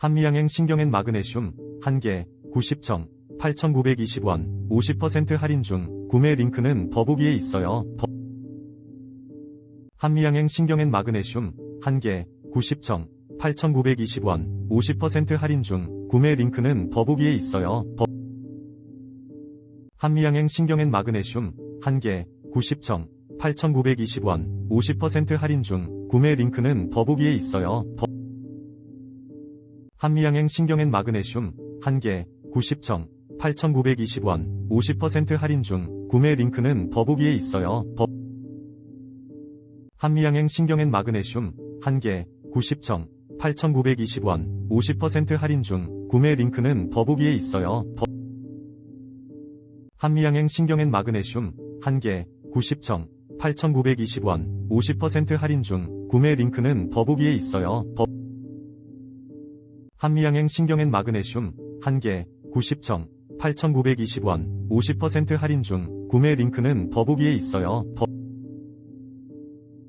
한미양행 신경엔 마그네슘 1개 90청 8,920원 50% 할인 중 구매 링크는 더보기에 있어요. 더- 한미양행 신경엔 마그네슘 1개 90청 8,920원 50% 할인 중 구매 링크는 더보기에 있어요. 더- 한미양행 신경엔 마그네슘 1개 90청 8,920원 50% 할인 중 구매 링크는 더보기에 있어요. 더- 한미양행 신경엔 마그네슘 1개 90청 8,920원 50% 할인 중 구매 링크는 더보기에 있어요. 더- 한미양행 신경엔 마그네슘 1개 90청 8,920원 50% 할인 중 구매 링크는 더보기에 있어요. 더- 한미양행 신경엔 마그네슘 1개 90청 8,920원 50% 할인 중 구매 링크는 더보기에 있어요. 더- 한미양행 신경엔 마그네슘 1개 90청 8,920원 50% 할인 중 구매 링크는 더보기에 있어요. 더-